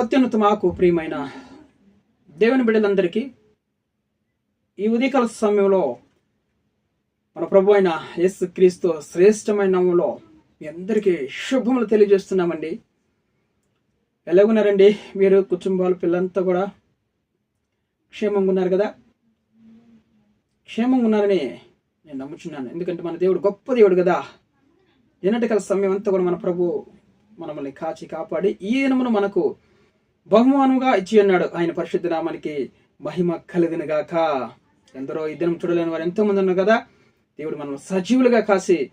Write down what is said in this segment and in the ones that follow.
అత్యున్నత మాకు ప్రియమైన దేవుని బిడ్డలందరికీ ఈ ఉదయకాల సమయంలో మన ప్రభు అయిన యేసు క్రీస్తు శ్రేష్టమైన నామంలో మీ అందరికీ శుభములు తెలియజేస్తున్నామండి. ఎలాగున్నారండి? మీరు కుటుంబాలు పిల్లలంతా కూడా? క్షేమంగా ఉన్నారు కదా? క్షేమంగా ఉన్నారని నేను నమ్ముచున్నాను. ఎందుకంటే మన దేవుడు గొప్ప దేవుడు కదా. ఎన్నటికల సమయం అంతా కూడా మన ప్రభు మనల్ని కాచి కాపాడి ఈ దినమును మనకు బహుమానుగా ఇచ్చి ఉన్నాడు ఆయన పరిశుద్ధ నామానికి మహిమ కలిగినగాక. ఎందరో ఈ దినం చూడలేని వారు ఎంతో మంది ఉన్నారు కదా? దేవుడు మనం సజీవులుగా కాసి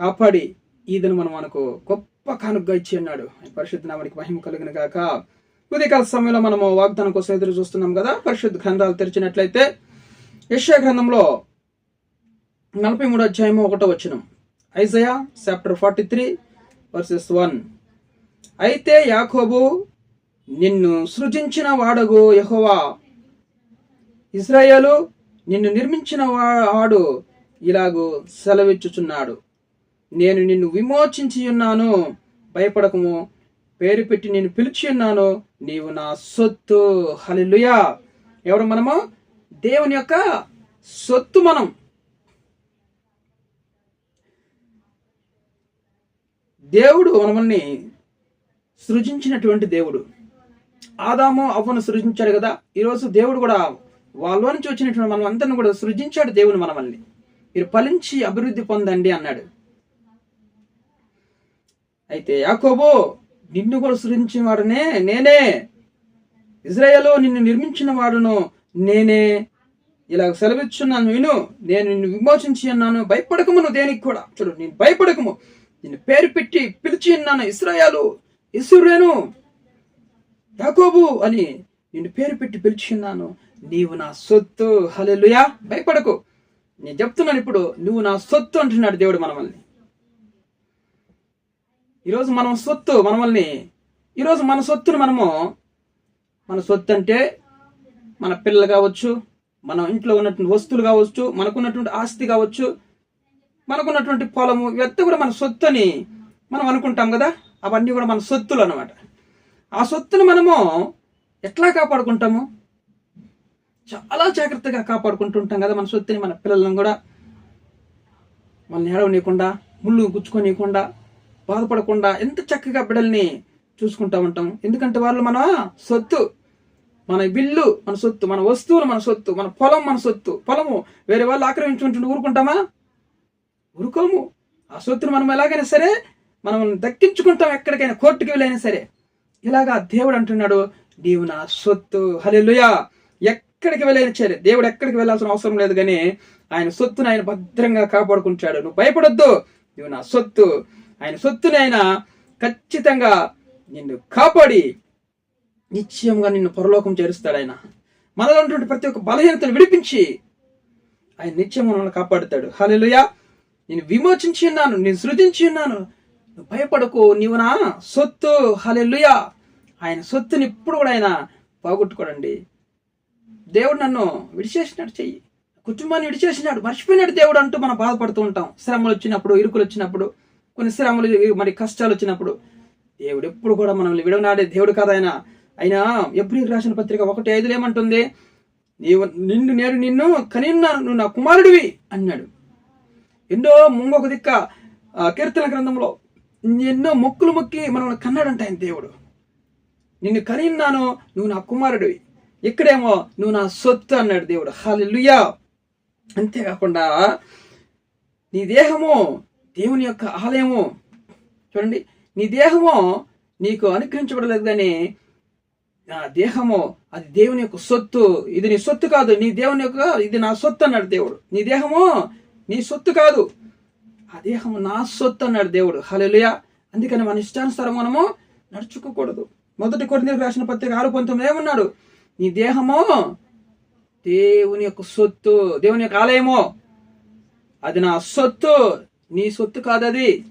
కాపాడి ఈ దినం మనం మనకు గొప్ప కానుకగా ఇచ్చి ఉన్నాడు ఆయన పరిశుద్ధ నామానికి మహిమ కలిగినగాక. ఉదయకాల సమయంలో మనము వాగ్దానం కోసం ఎదురు చూస్తున్నాం కదా? పరిశుద్ధ గ్రంథాలు తెరిచినట్లయితే యశ్యా గ్రంథంలో నలభై మూడు అధ్యాయము ఒకటో వచ్చినం Isaiah chapter forty three verses one. అయితే యాకోబు నిన్ను సృజించిన వాడగు యహోవా. ఇజ్రాయేలు నిన్ను నిర్మించిన వాడు ఇలాగూ సెలవిచ్చుచున్నాడు. నేను నిన్ను విమోచించి ఉన్నాను. భయపడకము. పేరు పెట్టి నేను పిలిచి ఉన్నాను. నీవు నా సొత్తు. హలిలుయా ఎవరు మనము? దేవుని యొక్క సొత్తు మనం. దేవుడు మనల్ని సృజించినటువంటి దేవుడు. ఆదాము అవ్వను సృజించాడు కదా. ఈరోజు దేవుడు కూడా వాళ్ళ నుంచి వచ్చినటువంటి మనం అందరిని కూడా సృజించాడు దేవుడు మనల్ని మీరు ఫలించి అభివృద్ధి పొందండి అన్నాడు. అయితే యాకోబో నిన్ను కూడా సృజించిన వాడునే నేనే. ఇజ్రాయేలు నిన్ను నిర్మించిన వాడును నేనే. ఇలా సెలవిచ్చున్నాను విను. నేను నిన్ను విమోచించి అన్నాను భయపడకము నువ్వు దేనికి కూడా. చూడు నేను భయపడకము. నిన్ను పేరు పెట్టి పిలిచి ఉన్నాను ఇస్రాయాలు ఇసురేను యాకోబు అని నేను పేరు పెట్టి పిలిచి ఉన్నాను నీవు నా సొత్తు. హలెలుయా భయపడకు. నేను చెప్తున్నాను ఇప్పుడు నువ్వు నా సొత్తు అంటున్నాడు దేవుడు మనమల్ని. ఈరోజు మనం సొత్తు మనమల్ని ఈరోజు మన సొత్తును మనము మన సొత్తు అంటే మన పిల్లలు కావచ్చు మన ఇంట్లో ఉన్నటువంటి వస్తువులు కావచ్చు మనకున్నటువంటి ఆస్తి కావచ్చు మనకున్నటువంటి పొలము ఇవంతా కూడా మన సొత్తు అని మనం అనుకుంటాం కదా? అవన్నీ కూడా మన సొత్తులు అనమాట ఆ సొత్తును మనము ఎట్లా కాపాడుకుంటాము? చాలా జాగ్రత్తగా కాపాడుకుంటుంటాం కదా మన సొత్తుని మన పిల్లలను కూడా. వాళ్ళని ఏడవనీయకుండా ముళ్ళు గుచ్చుకోనీయకుండా బాధపడకుండా ఎంత చక్కగా బిడ్డల్ని చూసుకుంటా ఉంటాం ఎందుకంటే వాళ్ళు మన సొత్తు మన బిల్లు మన సొత్తు మన వస్తువులు మన సొత్తు మన పొలం మన సొత్తు పొలము. వేరే వాళ్ళు ఆక్రమించుకుంటుంటే ఊరుకుంటామా? ఊరుకోము. ఆ సొత్తును మనం ఎలాగైనా సరే మనం దక్కించుకుంటాం ఎక్కడికైనా కోర్టుకి వెళ్ళైనా సరే. ఇలాగా దేవుడు అంటున్నాడు నీవు నా సొత్తు. హలెలుయా ఎక్కడికి వెళ్ళైనా సరే దేవుడు ఎక్కడికి వెళ్ళాల్సిన అవసరం లేదు కానీ ఆయన సొత్తును ఆయన భద్రంగా కాపాడుకుంటాడు. నువ్వు భయపడొద్దు నువ్వు నా సొత్తు. ఆయన సొత్తుని ఆయన ఖచ్చితంగా నిన్ను కాపాడి నిశ్చయంగా నిన్ను పరలోకం చేరుస్తాడు ఆయన. మనలో ఉన్నటువంటి ప్రతి ఒక్క బలహీనతను విడిపించి ఆయన నిత్యం మనల్ని కాపాడుతాడు. హలెలుయా నేను విమోచించి ఉన్నాను నేను సృజించి ఉన్నాను. నువ్వు భయపడకు నీవు నా సొత్తు. హలెల్లుయా. ఆయన సొత్తుని ఇప్పుడు కూడా ఆయన పోగొట్టుకోడండి. దేవుడు నన్ను విడిచేసినాడు చెయ్యి. కుటుంబాన్ని విడిచేసినాడు. మర్చిపోయినాడు దేవుడు అంటూ మనం బాధపడుతూ ఉంటాం. శ్రమలు వచ్చినప్పుడు ఇరుకులు వచ్చినప్పుడు కొన్ని శ్రమలు మరి కష్టాలు వచ్చినప్పుడు. దేవుడు ఎప్పుడు కూడా మనల్ని విడవనాడే దేవుడు కాదు ఆయన. ఆయన ఎప్పుడు రాసిన పత్రిక ఒకటి ఐదులు ఏమంటుంది? నీవు నిన్ను నేను నిన్ను కనిన్నాను నువ్వు నా కుమారుడివి అన్నాడు. ఎన్నో ముంగొక దిక్క కీర్తన గ్రంథంలో ఎన్నో మొక్కులు మొక్కి మనల్ని కన్నాడంట ఆయన దేవుడు. నిన్ను కనిన్నాను నువ్వు నా కుమారుడివి. ఇక్కడేమో నువ్వు నా సొత్తు అన్నాడు దేవుడు. హాలెలుయా అంతేకాకుండా నీ దేహము దేవుని యొక్క ఆలయము. చూడండి నీ దేహము నీకు అనుగ్రహించబడలేదు కానీ నా దేహము అది దేవుని యొక్క సొత్తు. ఇది నీ సొత్తు కాదు నీ దేవుని యొక్క ఇది నా సొత్తు అన్నాడు దేవుడు. నీ దేహము నీ సొత్తు కాదు. ఆ దేహము నా సొత్తు అన్నాడు దేవుడు. హలెలుయా అందుకని మన ఇష్టానుసారం మనము నడుచుకోకూడదు. మొదటి కొరింథీయులకు రాసిన పత్రిక ఆరు పంతొమ్మిది ఏమన్నాడు? నీ దేహము దేవుని యొక్క సొత్తు దేవుని యొక్క ఆలయము. అది నా సొత్తు నీ సొత్తు కాదు అది.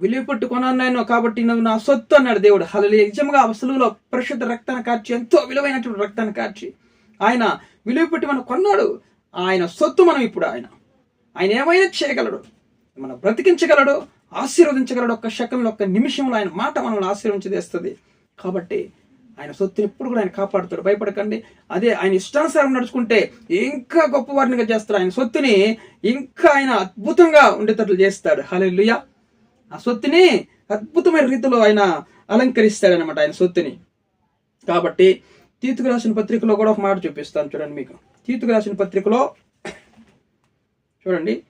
విలువ పెట్టుకున్నాను నేను కాబట్టి నువ్వు నా సొత్తు అన్నాడు దేవుడు. హలలి నిజంగా అసలులో పరిశుద్ధ రక్తాన్ని కార్చి ఎంతో విలువైనటువంటి రక్తాన్ని కార్చి ఆయన విలువ పెట్టి మనం కొన్నాడు. ఆయన సొత్తు మనం ఇప్పుడు ఆయన. ఆయన ఏమైనా చేయగలడు. మనం బ్రతికించగలడు ఆశీర్వదించగలడు ఒక్క సెకండ్లో ఒక్క నిమిషంలో ఆయన మాట మనల్ని ఆశీర్వించదేస్తుంది కాబట్టి ఆయన సొత్తుని ఎప్పుడు కూడా ఆయన కాపాడుతాడు. భయపడకండి. అదే ఆయన ఇష్టానుసారం నడుచుకుంటే ఇంకా గొప్పవారినిగా చేస్తాడు. ఆయన సొత్తుని ఇంకా ఆయన అద్భుతంగా ఉండేటట్లు చేస్తాడు. హల్లెలూయా. ఆ సొత్తుని అద్భుతమైన రీతిలో ఆయన అలంకరిస్తాడు అనమాట ఆయన సొత్తుని. కాబట్టి తీతుకు రాసిన పత్రికలో కూడా ఒక మాట చూపిస్తాను చూడండి మీకు. తీతుకు రాసిన పత్రికలో చూడండి.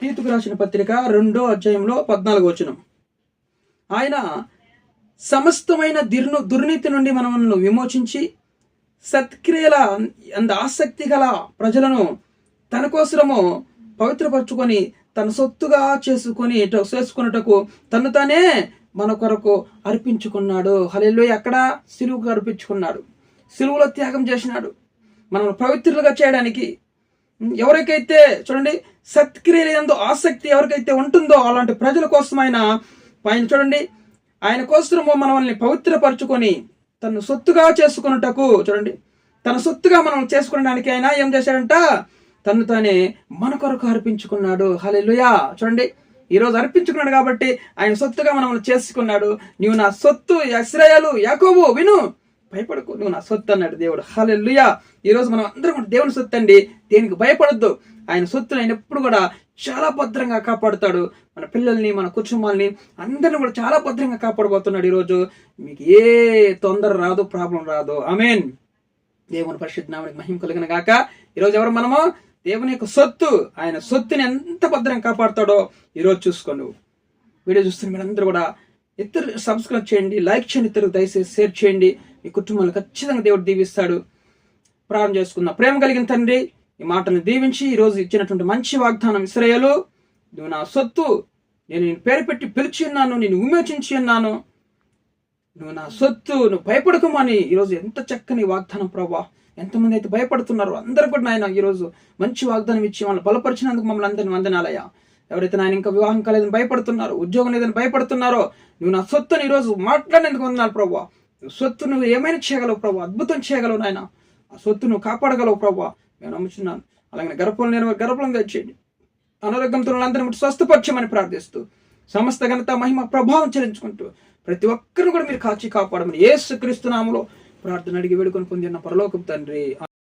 తీతుకు రాసిన పత్రిక రెండో అధ్యాయంలో పద్నాలుగు వచనం. ఆయన సమస్తమైన దిర్ను దుర్నీతి నుండి మనల్ని విమోచించి సత్క్రియల అంద ఆసక్తి గల ప్రజలను తన కోసము పవిత్రపరచుకొని తన సొత్తుగా చేసుకొని చేసుకున్నటకు తను తానే మన కొరకు అర్పించుకున్నాడు. హలెల్లో ఎక్కడ సిలువుకు అర్పించుకున్నాడు. సిలువులో త్యాగం చేసినాడు. మనం పవిత్రులుగా చేయడానికి ఎవరికైతే చూడండి సత్క్రియల ఆసక్తి ఎవరికైతే ఉంటుందో అలాంటి ప్రజల కోసం ఆయన ఆయన చూడండి ఆయన కోసం మనల్ని పవిత్రపరచుకొని తను సొత్తుగా చేసుకున్నటకు చూడండి తన సొత్తుగా మనం చేసుకునడానికి ఆయన ఏం చేశాడంట? తను తానే మన కొరకు అర్పించుకున్నాడు. హలెలుయా చూడండి ఈ రోజు అర్పించుకున్నాడు కాబట్టి ఆయన సొత్తుగా మనం చేసుకున్నాడు. నీవు నా సొత్తు ఇస్రాయేలు యాకోబు విను. భయపడకు. నువ్వు నా సొత్తు అన్నాడు దేవుడు. హాలే ఈ ఈరోజు మనం అందరం కూడా దేవుని సొత్తు అండి. దేనికి భయపడద్దు. ఆయన సొత్తుని ఆయన ఎప్పుడు కూడా చాలా భద్రంగా కాపాడుతాడు. మన పిల్లల్ని మన కుటుంబాలని అందరిని కూడా చాలా భద్రంగా కాపాడబోతున్నాడు ఈరోజు మీకు ఏ తొందర రాదు ప్రాబ్లం రాదు. మీన్ దేవుని పరిశుద్ధ నామానికి మహిమ కలిగిన గాక. ఈరోజు ఎవరు మనము? దేవుని యొక్క సొత్తు. ఆయన సొత్తుని ఎంత భద్రంగా కాపాడుతాడో ఈరోజు చూసుకోండి. వీడియో చూస్తున్న మీరందరూ కూడా ఇద్దరు సబ్స్క్రైబ్ చేయండి లైక్ చేయండి ఇద్దరు దయచేసి షేర్ చేయండి. ఈ కుటుంబాన్ని ఖచ్చితంగా దేవుడు దీవిస్తాడు. ప్రారంభం చేసుకుందాం. ప్రేమ కలిగిన తండ్రి ఈ మాటలను దీవించి ఈరోజు ఇచ్చినటువంటి మంచి వాగ్దానం ఇస్రయలు. నువ్వు నా సొత్తు నేను నేను పేరు పెట్టి పిలిచి ఉన్నాను నేను విమోచించి ఉన్నాను. నువ్వు నా సొత్తు నువ్వు భయపడకమని ఈరోజు ఎంత చక్కని వాగ్దానం ప్రభా. ఎంతమంది అయితే భయపడుతున్నారో అందరూ కూడా నాయన ఈరోజు మంచి వాగ్దానం ఇచ్చి వాళ్ళని బలపరిచినందుకు మమ్మల్ని అందరిని వందనాలయ్యా. ఎవరైతే నాయన ఇంకా వివాహం కాలేదని భయపడుతున్నారో ఉద్యోగం లేదని భయపడుతున్నారో నువ్వు నా సొత్తుని ఈరోజు మాట్లాడేందుకు వందనాలు ప్రభావ సొత్తు నువ్వు ఏమైనా చేయగలవు ప్రభు? అద్భుతం చేయగలవు నాయన. ఆ సొత్తు నువ్వు కాపాడగలవు ప్రభు. నేను నమ్ముచున్నాను. అలాగే గర్భం నేను గర్భం తెచ్చేయండి. అనారోగ్యంతో అందరినీ స్వస్థపరచమని ప్రార్థిస్తూ సమస్త ఘనత మహిమ ప్రభావం చెల్లించుకుంటూ ప్రతి ఒక్కరిని కూడా మీరు కాచి కాపాడమని యేసు క్రీస్తు ప్రార్థన అడిగి వేడుకొని పొందిన పరలోకం తండ్రి.